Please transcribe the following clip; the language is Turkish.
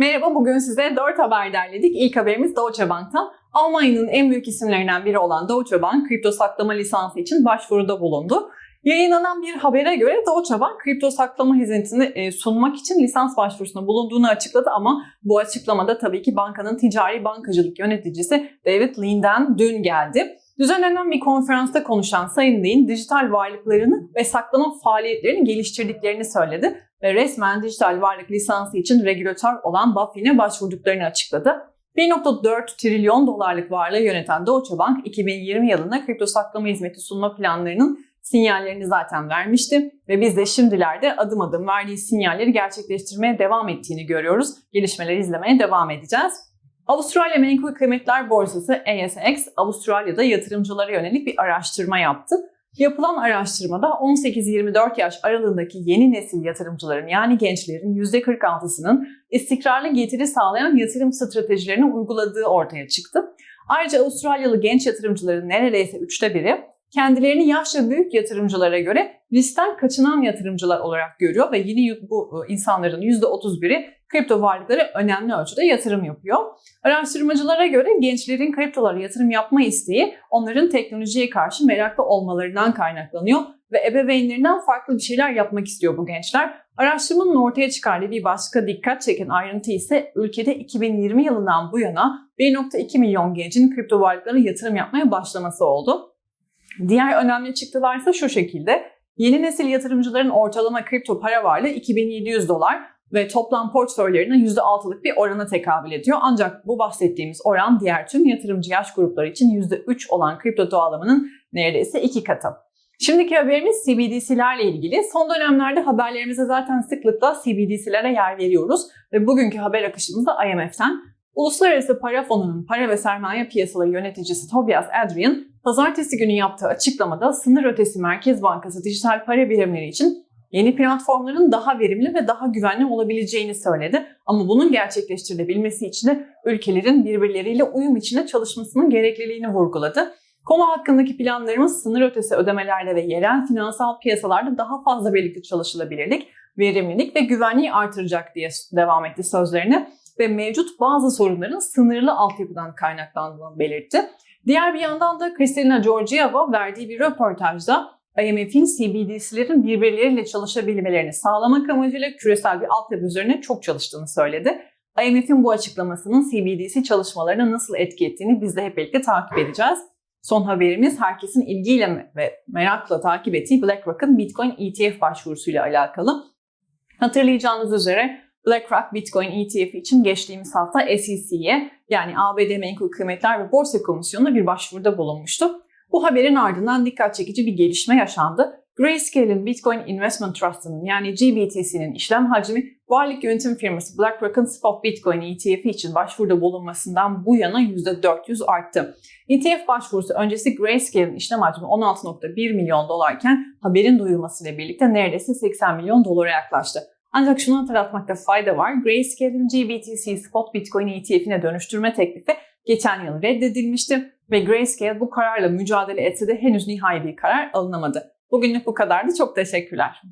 Merhaba, bugün size 4 haber derledik. İlk haberimiz Deutsche Bank'tan. Almanya'nın en büyük isimlerinden biri olan Deutsche Bank, kripto saklama lisansı için başvuruda bulundu. Yayınlanan bir habere göre Deutsche Bank kripto saklama hizmetini e, sunmak için lisans başvurusunda bulunduğunu açıkladı ama bu açıklamada tabii ki bankanın ticari bankacılık yöneticisi David Lean'den dün geldi. Düzenlenen bir konferansta konuşan Sayın Lean, dijital varlıklarını ve saklama faaliyetlerini geliştirdiklerini söyledi ve resmen dijital varlık lisansı için regülatör olan BaFin'e başvurduklarını açıkladı. 1.4 trilyon dolarlık varlığı yöneten Deutsche Bank 2020 yılında kripto saklama hizmeti sunma planlarının sinyallerini zaten vermişti ve biz de şimdilerde adım adım verdiği sinyalleri gerçekleştirmeye devam ettiğini görüyoruz. Gelişmeleri izlemeye devam edeceğiz. Avustralya Menkul Kıymetler Borsası ASX, Avustralya'da yatırımcılara yönelik bir araştırma yaptı. Yapılan araştırmada 18-24 yaş aralığındaki yeni nesil yatırımcıların yani gençlerin %46'sının istikrarlı getiri sağlayan yatırım stratejilerini uyguladığı ortaya çıktı. Ayrıca Avustralyalı genç yatırımcıların neredeyse üçte biri kendilerini yaşça büyük yatırımcılara göre riskten kaçınan yatırımcılar olarak görüyor ve yine bu e, insanların %31'i kripto varlıklara önemli ölçüde yatırım yapıyor. Araştırmacılara göre gençlerin kriptolara yatırım yapma isteği onların teknolojiye karşı meraklı olmalarından kaynaklanıyor ve ebeveynlerinden farklı bir şeyler yapmak istiyor bu gençler. Araştırmanın ortaya çıkardığı bir başka dikkat çeken ayrıntı ise ülkede 2020 yılından bu yana 1.2 milyon gencin kripto varlıklara yatırım yapmaya başlaması oldu. Diğer önemli çıktılar ise şu şekilde. Yeni nesil yatırımcıların ortalama kripto para varlığı 2700 dolar ve toplam portföylerinin %6'lık bir orana tekabül ediyor. Ancak bu bahsettiğimiz oran diğer tüm yatırımcı yaş grupları için %3 olan kripto dağılımının neredeyse iki katı. Şimdiki haberimiz CBDC'lerle ilgili. Son dönemlerde haberlerimize zaten sıklıkla CBDC'lere yer veriyoruz ve bugünkü haber akışımız da IMF'ten. Uluslararası Para Fonu'nun para ve sermaye piyasaları yöneticisi Tobias Adrian, pazartesi günü yaptığı açıklamada sınır ötesi Merkez Bankası dijital para birimleri için yeni platformların daha verimli ve daha güvenli olabileceğini söyledi. Ama bunun gerçekleştirilebilmesi için de ülkelerin birbirleriyle uyum içinde çalışmasının gerekliliğini vurguladı. Konu hakkındaki planlarımız sınır ötesi ödemelerde ve yerel finansal piyasalarda daha fazla birlikte çalışılabilirlik, verimlilik ve güvenliği artıracak diye devam etti sözlerine ve mevcut bazı sorunların sınırlı altyapıdan kaynaklandığını belirtti. Diğer bir yandan da Kristalina Georgieva verdiği bir röportajda IMF'in CBDC'lerin birbirleriyle çalışabilmelerini sağlamak amacıyla küresel bir altyapı üzerine çok çalıştığını söyledi. IMF'in bu açıklamasının CBDC çalışmalarına nasıl etki ettiğini biz de hep birlikte takip edeceğiz. Son haberimiz herkesin ilgiyle ve merakla takip ettiği BlackRock'ın Bitcoin ETF başvurusuyla alakalı. Hatırlayacağınız üzere BlackRock Bitcoin ETF için geçtiğimiz hafta SEC'ye yani ABD Menkul Kıymetler ve Borsa Komisyonu'na bir başvuruda bulunmuştu. Bu haberin ardından dikkat çekici bir gelişme yaşandı. Grayscale'in Bitcoin Investment Trust'ının yani GBTC'nin işlem hacmi varlık yönetim firması BlackRock'ın Spot Bitcoin ETF için başvuruda bulunmasından bu yana %400 arttı. ETF başvurusu öncesi Grayscale'in işlem hacmi 16.1 milyon dolarken haberin duyulmasıyla birlikte neredeyse 80 milyon dolara yaklaştı. Ancak şunu hatırlatmakta fayda var. Grayscale'in GBTC Spot Bitcoin ETF'ine dönüştürme teklifi geçen yıl reddedilmişti ve Grayscale bu kararla mücadele etse de henüz nihai bir karar alınamadı. Bugünlük bu kadardı. Çok teşekkürler.